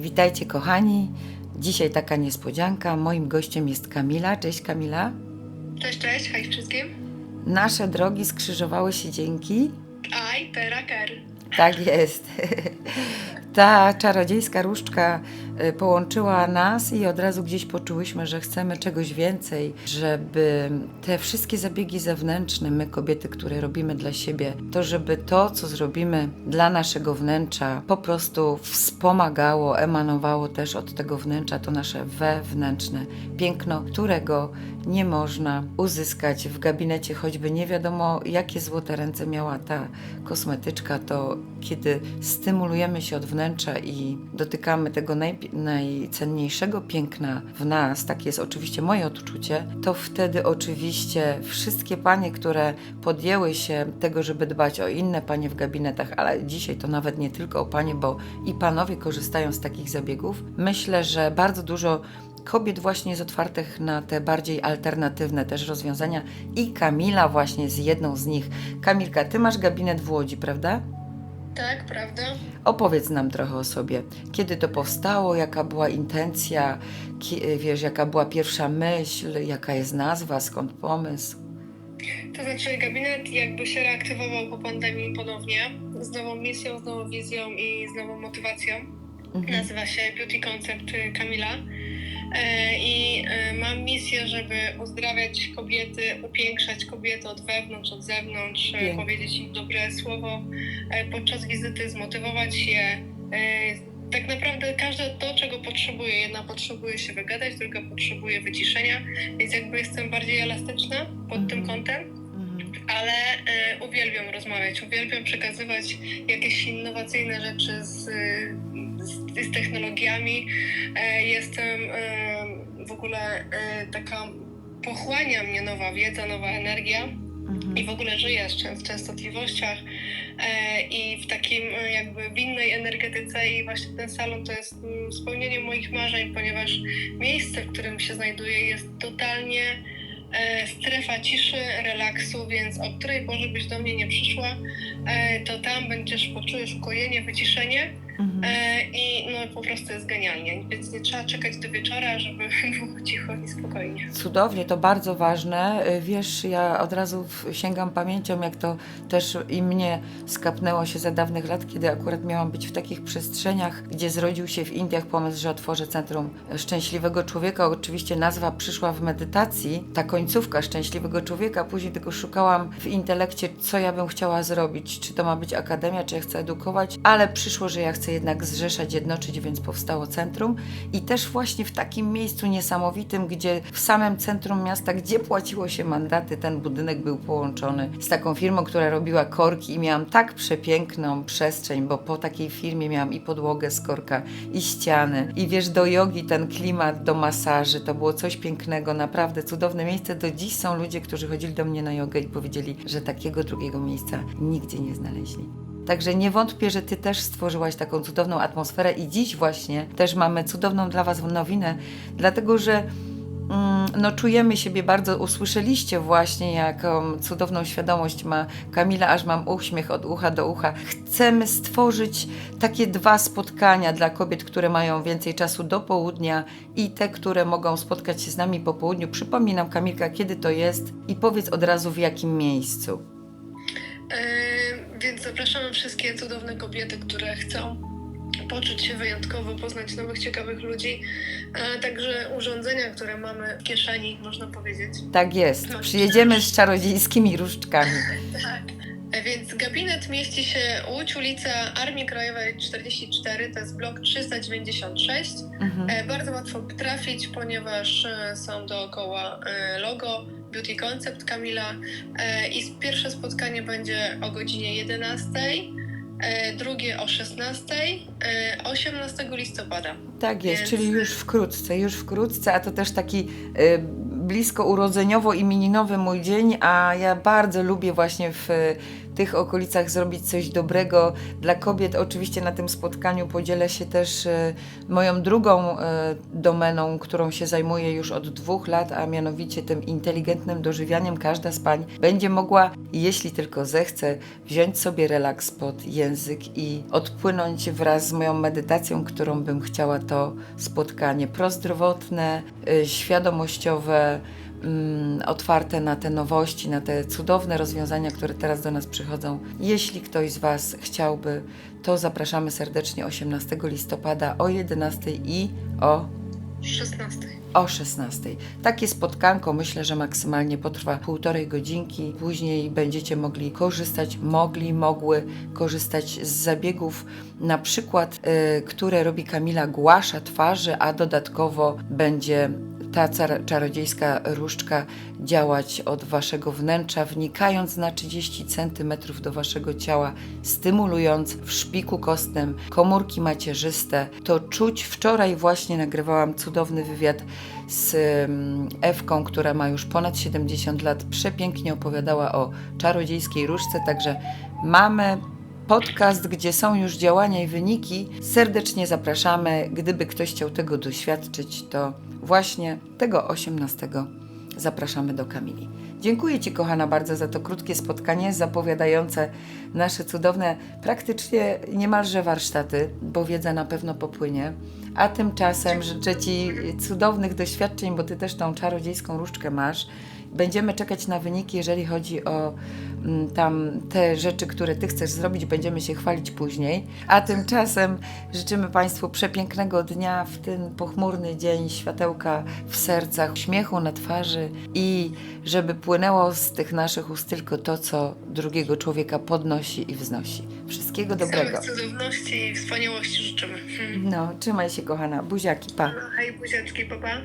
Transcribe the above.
Witajcie kochani. Dzisiaj taka niespodzianka. Moim gościem jest Kamila. Cześć Kamila. Cześć, cześć, hej wszystkim. Nasze drogi skrzyżowały się dzięki. Aj, peraker. Tak jest. Ta czarodziejska różdżka połączyła nas i od razu gdzieś poczułyśmy, że chcemy czegoś więcej, żeby te wszystkie zabiegi zewnętrzne, my kobiety, które robimy dla siebie, to żeby to, co zrobimy dla naszego wnętrza, po prostu wspomagało, emanowało też od tego wnętrza, to nasze wewnętrzne piękno, którego nie można uzyskać w gabinecie, choćby nie wiadomo, jakie złote ręce miała ta kosmetyczka, to kiedy stymulujemy się od wnętrza i dotykamy tego najpi- najcenniejszego piękna w nas, takie jest oczywiście moje odczucie, to wtedy oczywiście wszystkie panie, które podjęły się tego, żeby dbać o inne panie w gabinetach, ale dzisiaj to nawet nie tylko o panie, bo i panowie korzystają z takich zabiegów, myślę, że bardzo dużo kobiet właśnie jest otwartych na te bardziej alternatywne też rozwiązania i Kamila właśnie jest jedną z nich. Kamilka, ty masz gabinet w Łodzi, prawda? Tak, prawda? Opowiedz nam trochę o sobie. Kiedy to powstało, jaka była intencja, ki- wiesz, jaka była pierwsza myśl, jaka jest nazwa, skąd pomysł? To znaczy, gabinet jakby się reaktywował po pandemii ponownie, z nową misją, z nową wizją i z nową motywacją. Mhm. Nazywa się Beauty Concept y, Kamila. E, I e, mam misję, żeby uzdrawiać kobiety, upiększać kobiety od wewnątrz, od zewnątrz, e, Pięknie. powiedzieć im dobre słowo podczas wizyty, zmotywować je. Tak naprawdę każde to, czego potrzebuje. Jedna potrzebuje się wygadać, druga potrzebuje wyciszenia, więc jakby jestem bardziej elastyczna pod tym Mhm. kątem Mhm. ale e, uwielbiam rozmawiać, uwielbiam przekazywać jakieś innowacyjne rzeczy z, z, z technologiami. E, jestem e, w ogóle e, taka, pochłania mnie nowa wiedza, nowa energia Mhm. i w ogóle żyję w częstotliwościach e, i w takim jakby w innej energetyce i właśnie ten salon to jest mm, spełnienie moich marzeń, ponieważ miejsce, w którym się znajduję jest totalnie e, strefa ciszy, relaksu, więc o której porze byś do mnie nie przyszła, e, to tam będziesz poczujesz ukojenie, wyciszenie Mhm. e, i no po prostu jest genialnie, więc nie trzeba czekać do wieczora, żeby było cicho i spokojnie. Cudownie, to bardzo ważne. Y, Wiesz, ja od razu sięgam pamięcią, jak to też i mnie skapnęło się za dawnych lat, kiedy akurat miałam być w takich przestrzeniach, gdzie zrodził się w Indiach pomysł, że otworzę Centrum Szczęśliwego Człowieka. Oczywiście nazwa przyszła w medytacji, ta końcówka Szczęśliwego Człowieka. Później tylko szukałam w intelekcie, co ja bym chciała zrobić. Czy to ma być akademia, czy ja chcę edukować, ale przyszło, że ja chcę jednak zrzeszać, jednoczyć, więc powstało centrum. I też właśnie w takim miejscu niesamowitym, gdzie w samym centrum miasta, gdzie płaciło się mandaty, ten budynek był połączony z taką firmą, która robiła korki i miałam tak przepiękną przestrzeń, bo po takiej firmie miałam i podłogę z korka, i ściany, i wiesz, do jogi ten klimat, do masaży, to było coś pięknego, naprawdę cudowne miejsce. Do dziś są ludzie, którzy chodzili do mnie na jogę i powiedzieli, że takiego drugiego miejsca nigdzie nie znaleźli. Także nie wątpię, że Ty też stworzyłaś taką cudowną atmosferę i dziś właśnie też mamy cudowną dla Was nowinę, dlatego że mm, no, czujemy siebie bardzo, usłyszeliście właśnie, jaką cudowną świadomość ma Kamila, aż mam uśmiech od ucha do ucha. Chcemy stworzyć takie dwa spotkania dla kobiet, które mają więcej czasu do południa i te, które mogą spotkać się z nami po południu. Przypominam, Kamilka, kiedy to jest i powiedz od razu w jakim miejscu. Więc zapraszamy wszystkie cudowne kobiety, które chcą poczuć się wyjątkowo, poznać nowych, ciekawych ludzi, a także urządzenia, które mamy w kieszeni, można powiedzieć. Tak jest. Przyjedziemy z czarodziejskimi różdżkami. Tak. E, Więc gabinet mieści się Łódź, ulica Armii Krajowej 44, to jest blok 396. Mhm. E, Bardzo łatwo trafić, ponieważ e, są dookoła logo Beauty Concept Kamila E, i pierwsze spotkanie będzie o godzinie 11, e, drugie o 16, e, 18 listopada. Tak jest, Więc- czyli już wkrótce, już wkrótce, a to też taki blisko urodzeniowo imieninowy mój dzień, a ja bardzo lubię właśnie w tych okolicach zrobić coś dobrego dla kobiet. Oczywiście na tym spotkaniu podzielę się też y, moją drugą y, domeną, którą się zajmuję już od dwóch lat, a mianowicie tym inteligentnym dożywianiem. Każda z pań będzie mogła i jeśli tylko zechce, wziąć sobie relaks pod język i odpłynąć wraz z moją medytacją, którą bym chciała to spotkanie prozdrowotne, y, świadomościowe, mm, otwarte na te nowości, na te cudowne rozwiązania, które teraz do nas przychodzą. Jeśli ktoś z Was chciałby, to zapraszamy serdecznie 18 listopada o 11 i o 16. o 16. Takie spotkanko myślę, że maksymalnie potrwa półtorej godzinki. Później będziecie mogli korzystać, mogli, mogły korzystać z zabiegów, na przykład, y, które robi Kamila Głasza twarzy, a dodatkowo będzie ta czarodziejska różdżka działać od waszego wnętrza, wnikając na 30 cm do waszego ciała, stymulując w szpiku kostnym komórki macierzyste. To czuć. Wczoraj właśnie nagrywałam cudowny wywiad z mm, Ewką, która ma już ponad 70 lat. Przepięknie opowiadała o czarodziejskiej różdżce, także mamy podcast, gdzie są już działania i wyniki. Serdecznie zapraszamy. Gdyby ktoś chciał tego doświadczyć, to właśnie tego 18 zapraszamy do Kamili. Dziękuję Ci, kochana, bardzo za to krótkie spotkanie zapowiadające nasze cudowne, praktycznie niemalże warsztaty, bo wiedza na pewno popłynie. A tymczasem życzę Ci cudownych doświadczeń, bo Ty też tą czarodziejską różdżkę masz. Będziemy czekać na wyniki, jeżeli chodzi o mm, tam te rzeczy, które Ty chcesz zrobić, będziemy się chwalić później. A tymczasem życzymy Państwu przepięknego dnia w ten pochmurny dzień, światełka w sercach, śmiechu na twarzy i żeby płynęło z tych naszych ust tylko to, co drugiego człowieka podnosi i wznosi. Wszystkiego dobrego. Samych cudowności i wspaniałości życzymy. Hmm. No, trzymaj się, kochana. Buziaki, pa. No, hej, buziaczki, papa.